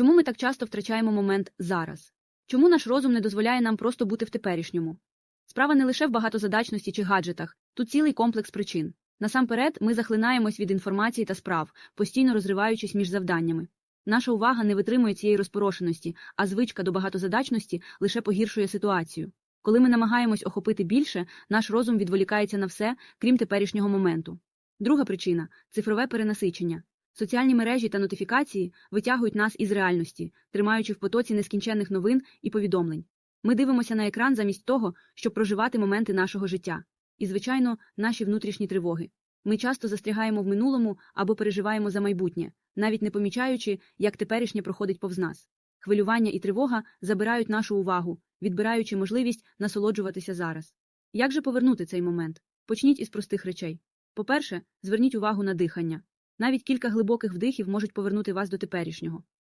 Чому ми так часто втрачаємо момент зараз? Чому наш розум не дозволяє нам просто бути в теперішньому? Справа не лише в багатозадачності чи гаджетах, тут цілий комплекс причин. Насамперед, ми захлинаємось від інформації та справ, постійно розриваючись між завданнями. Наша увага не витримує цієї розпорошеності, а звичка до багатозадачності лише погіршує ситуацію. Коли ми намагаємось охопити більше, наш розум відволікається на все, крім теперішнього моменту. Друга причина цифрове перенасичення. Соціальні мережі та нотифікації витягують нас із реальності, тримаючи в потоці нескінченних новин і повідомлень. Ми дивимося на екран замість того, щоб проживати моменти нашого життя. І, звичайно, наші внутрішні тривоги. Ми часто застрягаємо в минулому або переживаємо за майбутнє, навіть не помічаючи, як теперішнє проходить повз нас. Хвилювання і тривога забирають нашу увагу, відбираючи можливість насолоджуватися зараз. Як же повернути цей момент? Почніть із простих речей. По-перше, зверніть увагу на дихання. Навіть кілька глибоких вдихів можуть повернути вас до теперішнього.